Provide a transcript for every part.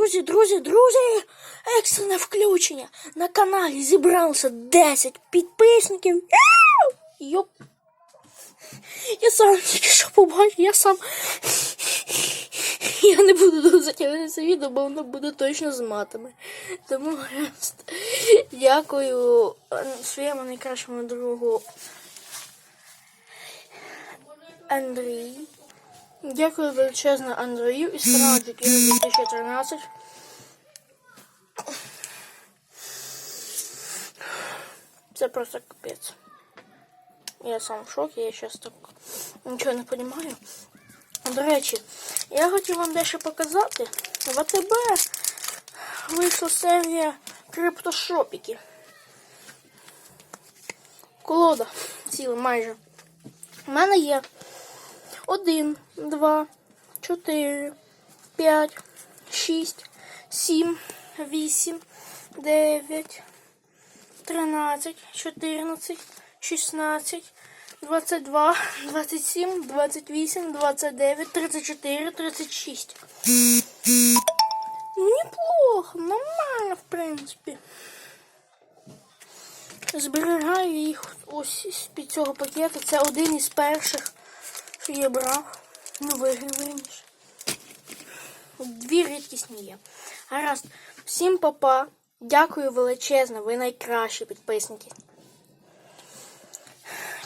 друзі, друзі, друзі! Екстрене включення! На каналі зібралося 10 підписників. Йоп. Я сам тільки що побачив, я сам. Я не буду затягнути це відео, бо воно буде точно з матами. Тому дякую е, своєму найкращому другу Андрій. Дякую величезно Андрію із каналу Джекіра 2013. Це просто капець. Я сам в шокі, я зараз так нічого не розумію. До речі, я хотів вам дещо показати. В АТБ вийшла серія криптошопіки. Колода ціла майже. У мене є один, два, чотири, п'ять, шість, сім, вісім, дев'ять, тринадцять, чотирнадцять, шістнадцять, двадцять два, двадцять сім, двадцять вісім, двадцять дев'ять, тридцять чотири, тридцять шість. Неплохо, нормально, в принципі. Зберігаю їх ось з-під цього пакету. Це один із перших, що я брав. Ну, вигрів. Дві рідкісні є. Гаразд. Всім папа. Дякую величезно. Ви найкращі підписники.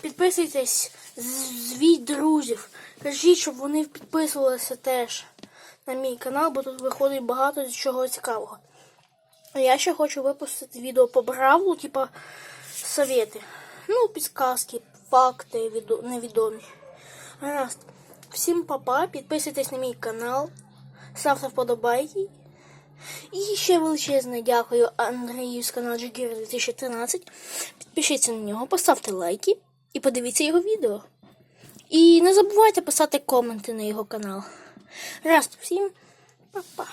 Підписуйтесь, звіть друзів. Кажіть, щоб вони підписувалися теж на мій канал, бо тут виходить багато чого цікавого. А Я ще хочу випустити відео по Бравлу, типа совєти. Ну, підсказки, факти відо- невідомі. Гаразд. Всім папа, підписуйтесь на мій канал, ставте вподобайки. І ще величезне дякую Андрію з каналу Джигір 2013. Підпишіться на нього, поставте лайки і подивіться його відео. І не забувайте писати коменти на його канал. Раз всім па-па.